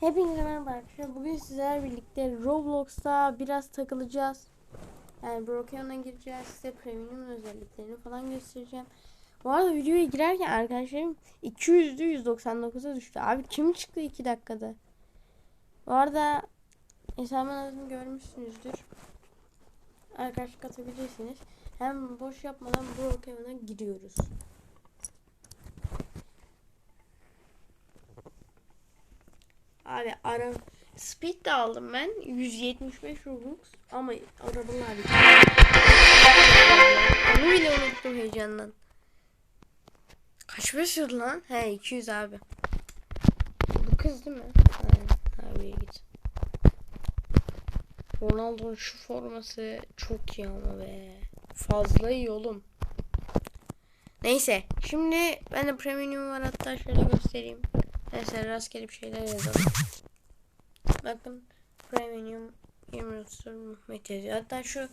Hepinize merhaba arkadaşlar. Bugün sizlerle birlikte Roblox'ta biraz takılacağız. Yani Brokeon'a gireceğiz. Size premium özelliklerini falan göstereceğim. Bu arada videoya girerken arkadaşlarım 200'dü 199'a düştü. Abi kim çıktı 2 dakikada? Bu arada hesabın adını görmüşsünüzdür. Arkadaşlık atabilirsiniz. Hem boş yapmadan Brokeon'a giriyoruz. Abi ara speed de aldım ben 175 Robux ama arabanın harici. Onu bile unuttum heyecandan. Kaç basıyordu lan? He 200 abi. Bu kız değil mi? Aynen. Abiye git. Ronaldo'nun şu forması çok iyi ama be. Fazla iyi oğlum. Neyse. Şimdi ben de premium var hatta şöyle göstereyim. Mesela rastgele bir şeyler yazalım. Bakın premium 20 Muhammed yazıyor. Hatta şu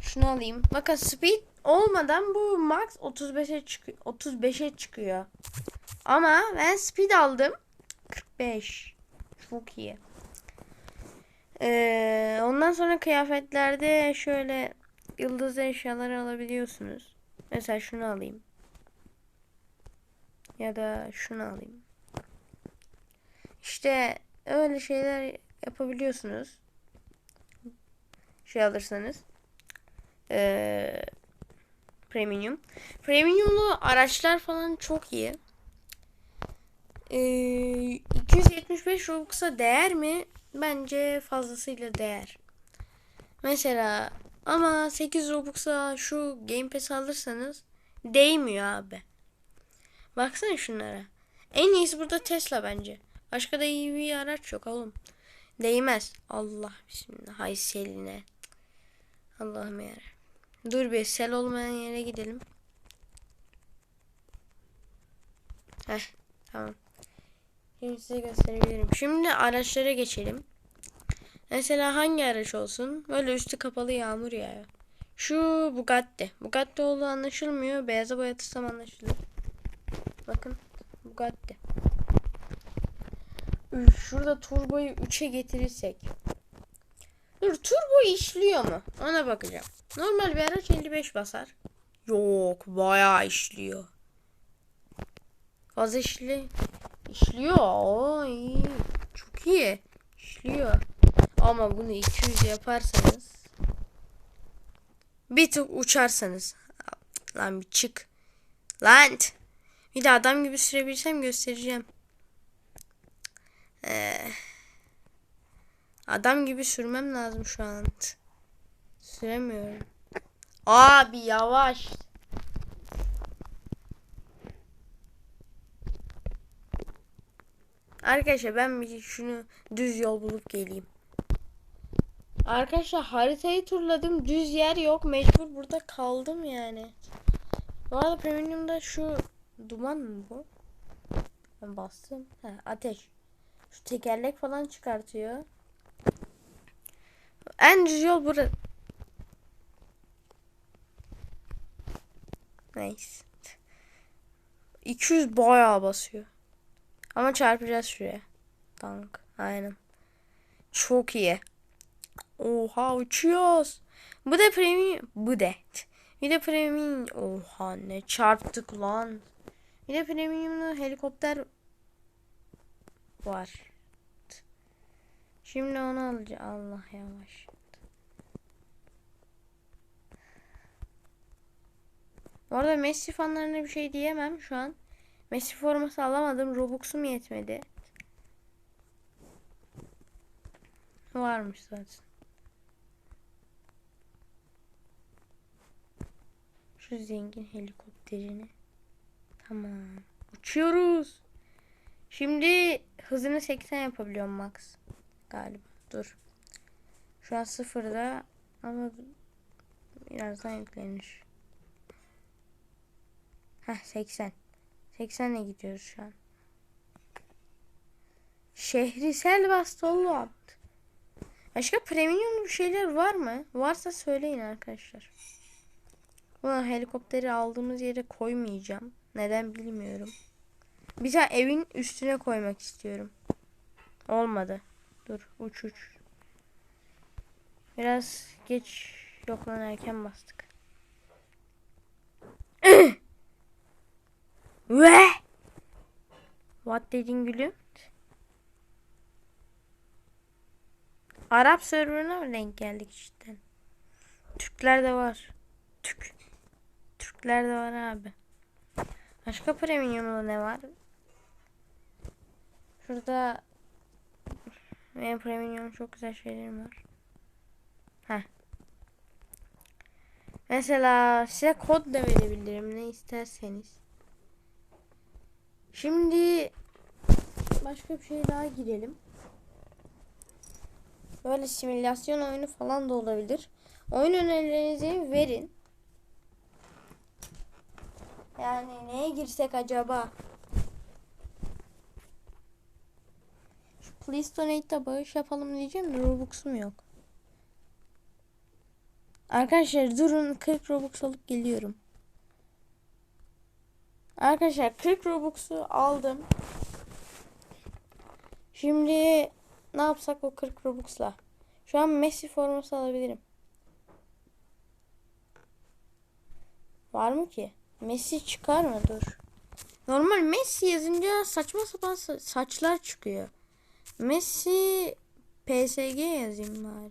şunu alayım. Bakın speed olmadan bu max 35'e çıkıyor. 35'e çıkıyor. Ama ben speed aldım. 45. Çok iyi. Ee, ondan sonra kıyafetlerde şöyle yıldız eşyaları alabiliyorsunuz. Mesela şunu alayım. Ya da şunu alayım. İşte öyle şeyler yapabiliyorsunuz. Şey alırsanız. Ee, premium. Premiumlu araçlar falan çok iyi. Ee, 275 Robux'a değer mi? Bence fazlasıyla değer. Mesela ama 8 Robux'a şu Game Pass alırsanız değmiyor abi. Baksana şunlara. En iyisi burada Tesla bence. Başka da iyi bir araç yok oğlum. Değmez. Allah bismillah. Hay seline. Allah'ım ya. Dur bir sel olmayan yere gidelim. Heh tamam. Şimdi size gösterebilirim. Şimdi araçlara geçelim. Mesela hangi araç olsun? Böyle üstü kapalı yağmur yağıyor. Şu Bugatti. Bugatti olduğu anlaşılmıyor. Beyaza boyatırsam anlaşılır. Bakın Bugatti. Şurada turboyu 3'e getirirsek. Dur turbo işliyor mu? Ona bakacağım. Normal bir araç 55 basar. Yok bayağı işliyor. Fazla işli. İşliyor. Oo, iyi. Çok iyi. İşliyor. Ama bunu 200 yaparsanız bir tık uçarsanız lan bir çık. Lan. Bir de adam gibi sürebilsem göstereceğim. Ee, adam gibi sürmem lazım şu an. Süremiyorum. Abi yavaş. Arkadaşlar ben bir şunu düz yol bulup geleyim. Arkadaşlar haritayı turladım. Düz yer yok. Mecbur burada kaldım yani. Bu arada premium'da şu duman mı bu? Ben bastım. He, ateş. Şu tekerlek falan çıkartıyor. En düz yol burası. Nice. 200 bayağı basıyor. Ama çarpacağız şuraya. Tank. Aynen. Çok iyi. Oha uçuyoruz. Bu da premium. Bu da. Bir de premium. Oha ne çarptık lan. Bir de premiumlu helikopter var. Şimdi onu alacağım. Allah yavaş. Bu arada Messi fanlarına bir şey diyemem şu an. Messi forması alamadım. Robux'um yetmedi. Varmış zaten. Şu zengin helikopterini. Tamam. Uçuyoruz. Şimdi hızını 80 yapabiliyorum max. Galiba. Dur. Şu an sıfırda ama birazdan yüklenir. Heh 80. 80 ile gidiyoruz şu an. Şehrisel bastolu Başka premium bir şeyler var mı? Varsa söyleyin arkadaşlar. Ulan helikopteri aldığımız yere koymayacağım. Neden bilmiyorum. Bir tane evin üstüne koymak istiyorum. Olmadı. Dur uç uç. Biraz geç yok lan erken bastık. Ve What dedin gülüm? Arap serverına mı denk geldik cidden? Türkler de var. Türk. Türkler de var abi. Başka premium'da ne var? Şurada benim premium çok güzel şeylerim var. Heh. Mesela size kod da verebilirim ne isterseniz. Şimdi başka bir şey daha girelim. Böyle simülasyon oyunu falan da olabilir. Oyun önerilerinizi verin. Yani neye girsek acaba? Şu Please Donate'da bağış yapalım diyeceğim de Robux'um yok. Arkadaşlar durun 40 Robux alıp geliyorum. Arkadaşlar 40 Robux'u aldım. Şimdi ne yapsak o 40 Robux'la? Şu an Messi forması alabilirim. Var mı ki? Messi çıkar mı? Dur. Normal Messi yazınca saçma sapan sa- saçlar çıkıyor. Messi PSG yazayım bari.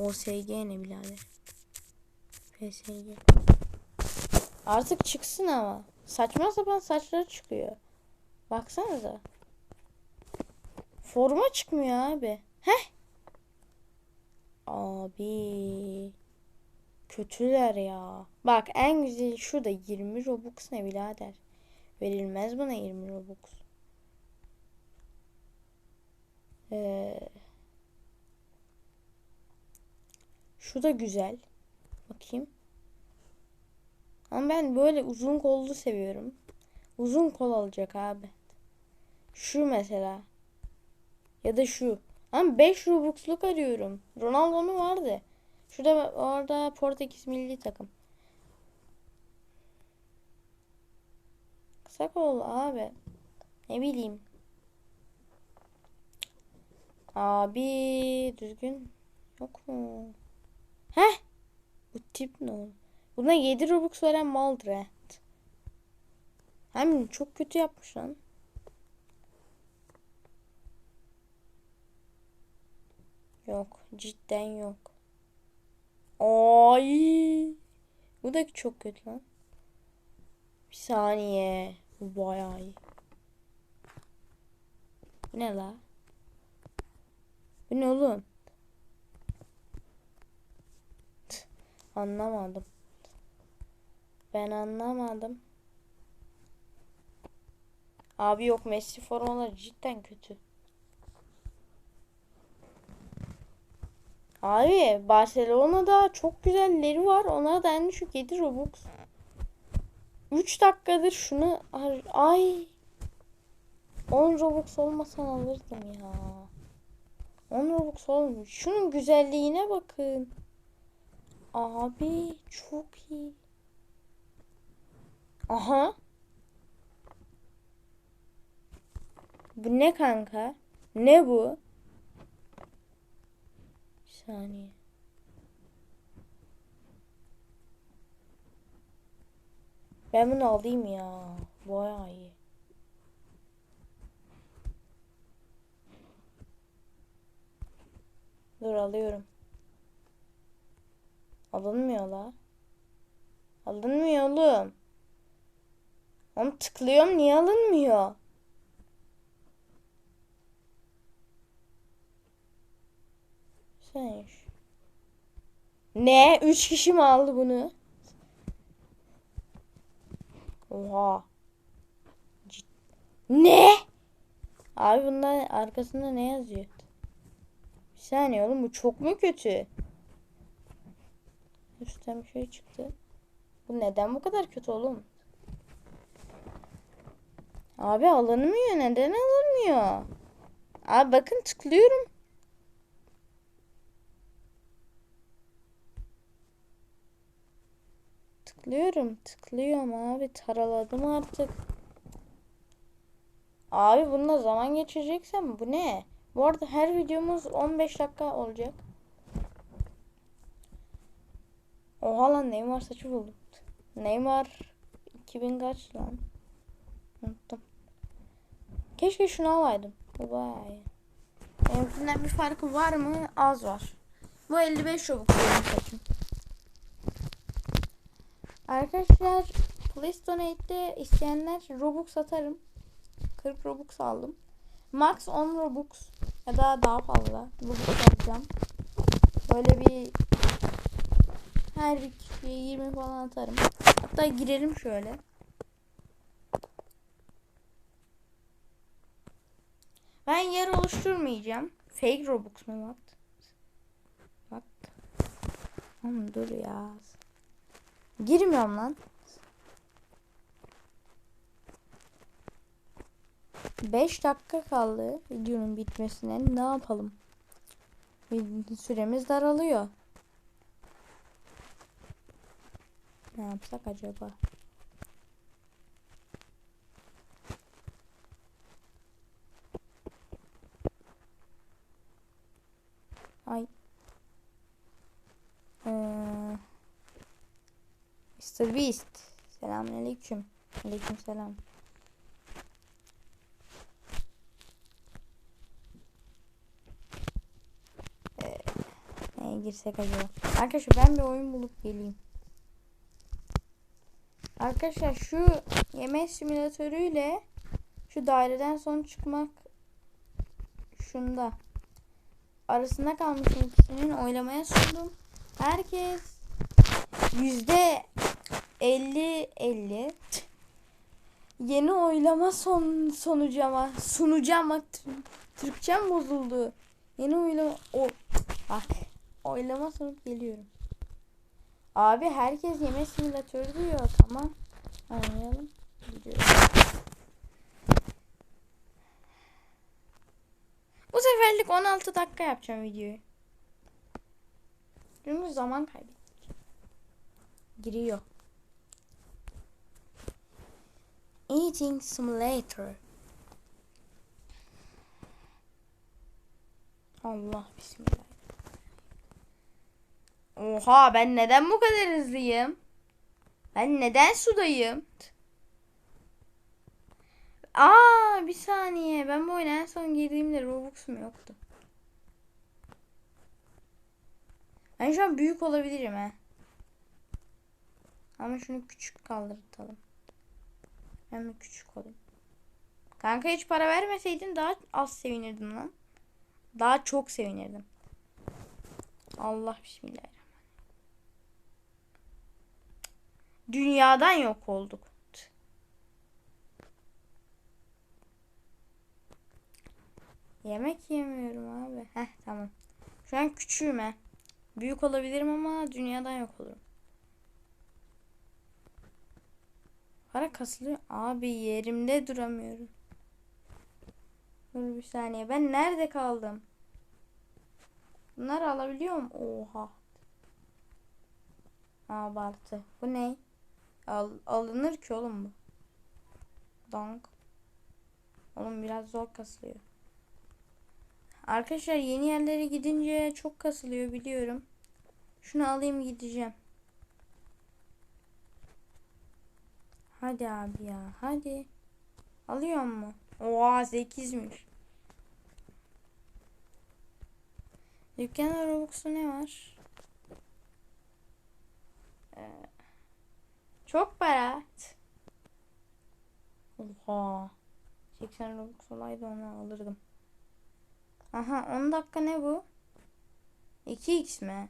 OSG ne birader. PSG. Artık çıksın ama. Saçma sapan saçları çıkıyor. Baksanıza. Forma çıkmıyor abi. Heh. Abi. Kötüler ya. Bak en güzeli şurada 20 Robux ne birader. Verilmez bana 20 Robux. Ee, şu da güzel. Bakayım. Ama ben böyle uzun kollu seviyorum. Uzun kol olacak abi. Şu mesela. Ya da şu. Ama 5 Robux'luk arıyorum. Ronaldo'nun vardı. Şurada orada Portekiz milli takım. Kısa kol abi. Ne bileyim. Abi düzgün yok mu? Heh. Bu tip ne oğlum? Buna 7 Robux veren maldır he. Hem çok kötü yapmış lan. Yok. Cidden yok. Ay. Bu da çok kötü lan. Bir saniye. Bu bayağı iyi. Ne la? Bu ne oğlum? Anlamadım. Ben anlamadım. Abi yok Messi formaları cidden kötü. Abi Barcelona'da çok güzelleri var. Ona da en düşük 7 Robux. 3 dakikadır şunu ay 10 Robux olmasan alırdım ya. 10 Robux olmuş. Şunun güzelliğine bakın. Abi çok iyi. Aha. Bu ne kanka? Ne bu? Bir saniye. Ben bunu alayım ya. Bayağı iyi. Dur alıyorum. Alınmıyor la. Alınmıyor oğlum. Oğlum tıklıyorum niye alınmıyor? Sen şu- Ne? Üç kişi mi aldı bunu? Oha. Cid- Ne? Abi bunlar arkasında ne yazıyor? Saniye oğlum bu çok mu kötü? Üstten bir şey çıktı. Bu neden bu kadar kötü oğlum? Abi alınmıyor. Neden alınmıyor? Abi bakın tıklıyorum. Tıklıyorum. Tıklıyorum abi. Taraladım artık. Abi bununla zaman geçireceksen bu ne? Bu arada her videomuz 15 dakika olacak. Oha lan Neymar saçı buldum. Neymar 2000 kaç lan? Unuttum. Keşke şunu alaydım. Bu bayağı iyi. Benimkinden bir farkı var mı? Az var. Bu 55 Robux benim saçım. Arkadaşlar Please Donate'de isteyenler Robux satarım. 40 Robux aldım. Max 10 Robux ya da daha fazla Robux alacağım. Böyle bir her bir kişiye 20 falan atarım. Hatta girelim şöyle. Ben yer oluşturmayacağım. Fake Robux mu what? What? Oğlum dur ya. Girmiyorum lan. 5 dakika kaldı videonun bitmesine. Ne yapalım? Süremiz daralıyor. Ne yapsak acaba? Ay. Ee, Mr. Beast. Selamünaleyküm. Aleyküm selam. Girsek acaba? Arkadaşlar ben bir oyun bulup geleyim. Arkadaşlar şu yemek simülatörüyle şu daireden son çıkmak şunda arasında kalmış ikisinin oylamaya sundum. Herkes yüzde 50 50 yeni oylama son sonucu ama sunucu ama Türkçem bozuldu. Yeni oylama o bak oylama sonuç geliyorum. Abi herkes yeme simülatörü diyor. Tamam. Oynayalım. Gidiyorum. Bu seferlik 16 dakika yapacağım videoyu. Çünkü zaman kaybettik. Giriyor. Eating Simulator. Allah bismillah. Oha ben neden bu kadar hızlıyım? Ben neden sudayım? Aa bir saniye. Ben bu oyuna en son girdiğimde Robux'um yoktu. Ben şu an büyük olabilirim he. Ama şunu küçük kaldırtalım. Ben mi küçük olayım? Kanka hiç para vermeseydin daha az sevinirdim lan. Daha çok sevinirdim. Allah bismillah. Dünyadan yok olduk. Yemek yemiyorum abi. Heh tamam. Şu an küçüğüm he. Büyük olabilirim ama dünyadan yok olurum. Para kasılıyor. Abi yerimde duramıyorum. Dur bir saniye. Ben nerede kaldım? Bunları alabiliyor muyum? Oha. Abartı. Bu ne? Al, alınır ki oğlum bu. Donk. Oğlum biraz zor kasılıyor. Arkadaşlar yeni yerlere gidince çok kasılıyor biliyorum. Şunu alayım gideceğim. Hadi abi ya hadi. Alıyor mu? Oha 8'miş. Dükkanda Robux'ta ne var? Ee, çok para. Oha. 80 Robux olaydı onu alırdım. Aha 10 dakika ne bu? 2x mi?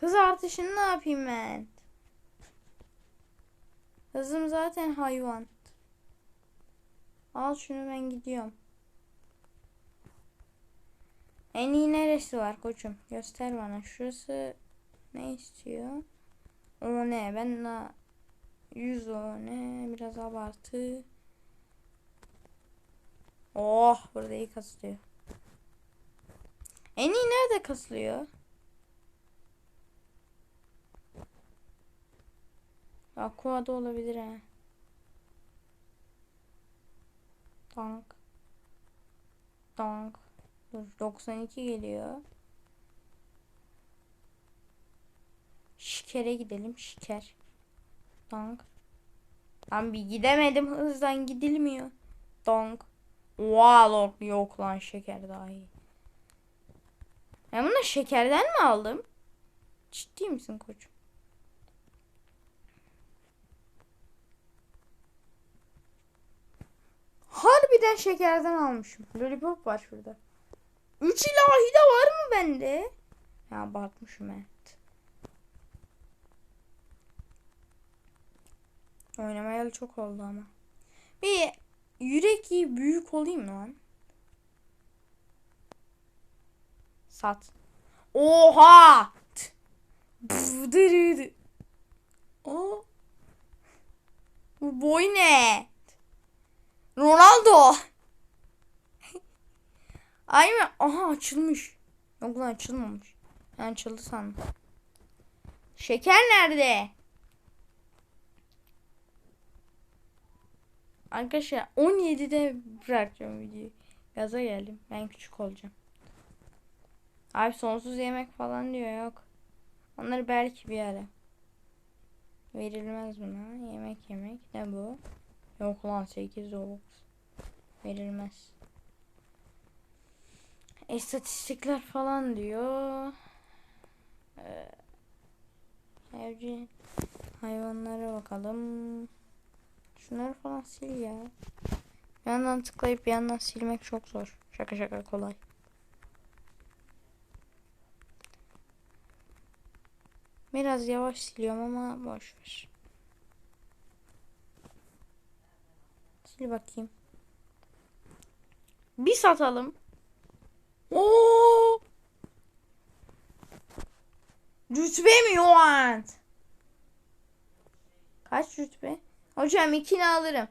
Hız artışını ne yapayım ben? Hızım zaten hayvan. Al şunu ben gidiyorum. En iyi neresi var koçum? Göster bana. Şurası ne istiyor? O ne? Ben de 100 o ne? Biraz abartı. Oh burada iyi kasılıyor. En iyi nerede kasılıyor? Aqua'da olabilir ha. Tank. Tank. Dur 92 geliyor. Şikere gidelim. Şiker. Tank. Lan bir gidemedim. Hızdan gidilmiyor. Tank. Wow, yok lan şeker daha iyi. Ben bunu şekerden mi aldım? Ciddi misin koçum? Harbiden şekerden almışım. Lollipop var şurada. Üç ilahi de var mı bende? Ya abartmışım evet. Oynamayalı çok oldu ama. Bir yürek iyi büyük olayım lan? Sat. Oha! O. Bu boy ne? Ronaldo. Ay mı? Aha açılmış. Yok lan açılmamış. Ben açıldı sandım. Şeker nerede? Arkadaşlar 17'de bırakacağım videoyu. Gaza geldim. Ben küçük olacağım. Abi sonsuz yemek falan diyor yok. Onları belki bir ara. Verilmez buna. Yemek yemek. Ne bu? Yok lan 8 Robux. Verilmez. İstatistikler falan diyor. Ee, evcil hayvanlara bakalım. Şunları falan sil ya. Bir yandan tıklayıp bir yandan silmek çok zor. Şaka şaka kolay. Biraz yavaş siliyorum ama boş ver. Sil bakayım. Bir satalım. Oo! Rütbe mi Yoğan? Kaç rütbe? Hocam ikini alırım.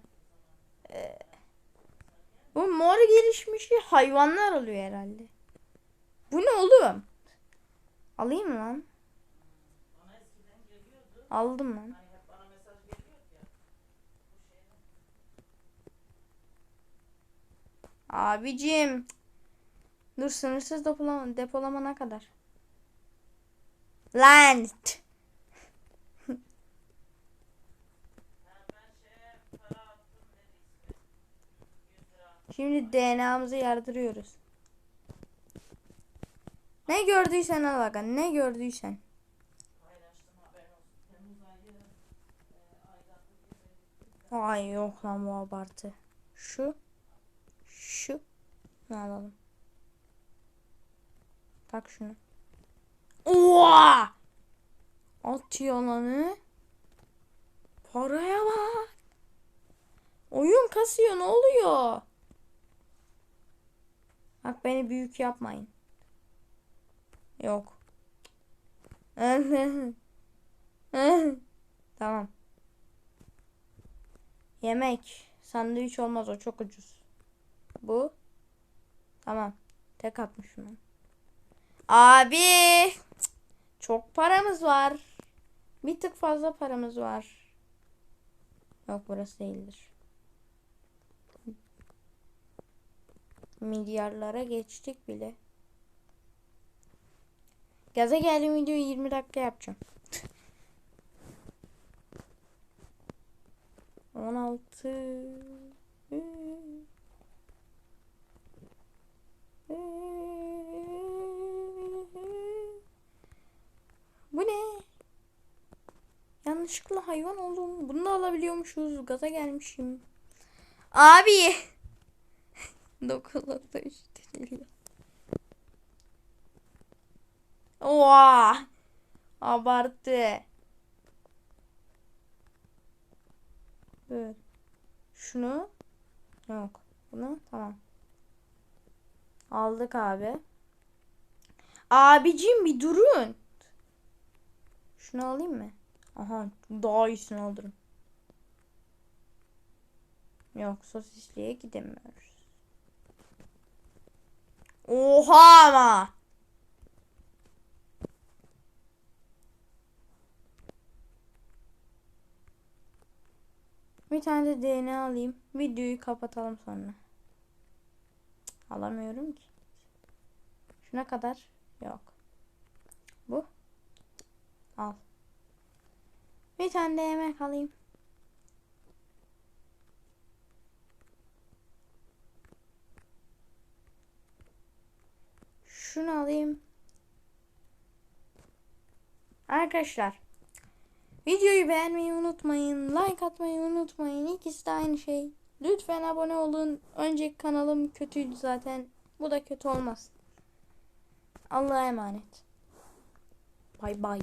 Ee, bu mor gelişmiş hayvanlar alıyor herhalde. Bu ne oğlum? Alayım lan? Aldım lan. Abicim. Dur sınırsız depolama, depolamana kadar. Lan. Şimdi DNA'mızı yardırıyoruz. Ne gördüysen al bakalım. Ne gördüysen. Ay yok lan bu abartı. Şu. Şu. Ne alalım? Tak şunu. Oha! At yalanı. Paraya bak. Oyun kasıyor ne oluyor? Bak beni büyük yapmayın. Yok. tamam. Yemek. Sandviç olmaz o çok ucuz. Bu. Tamam. Tek atmışım. Abi. Çok paramız var. Bir tık fazla paramız var. Yok burası değildir. Milyarlara geçtik bile. Gaza geldim videoyu 20 dakika yapacağım. 16 Bu ne? Yanlışlıkla hayvan oldum. Bunu da alabiliyormuşuz. Gaza gelmişim. Abi. 9.3 trilyon. Oha. Abarttı. Evet. Şunu. Yok. Bunu tamam. Aldık abi. Abicim bir durun. Şunu alayım mı? Aha daha iyisini alırım. Yok sosisliğe gidemiyoruz. Oha ama. Bir tane de DNA alayım. Videoyu kapatalım sonra. Alamıyorum ki. Şuna kadar yok. Bu. Al. Bir tane de yemek alayım. Şunu alayım. Arkadaşlar videoyu beğenmeyi unutmayın. Like atmayı unutmayın. İkisi de aynı şey. Lütfen abone olun. Önceki kanalım kötüydü zaten. Bu da kötü olmaz. Allah'a emanet. Bay bay.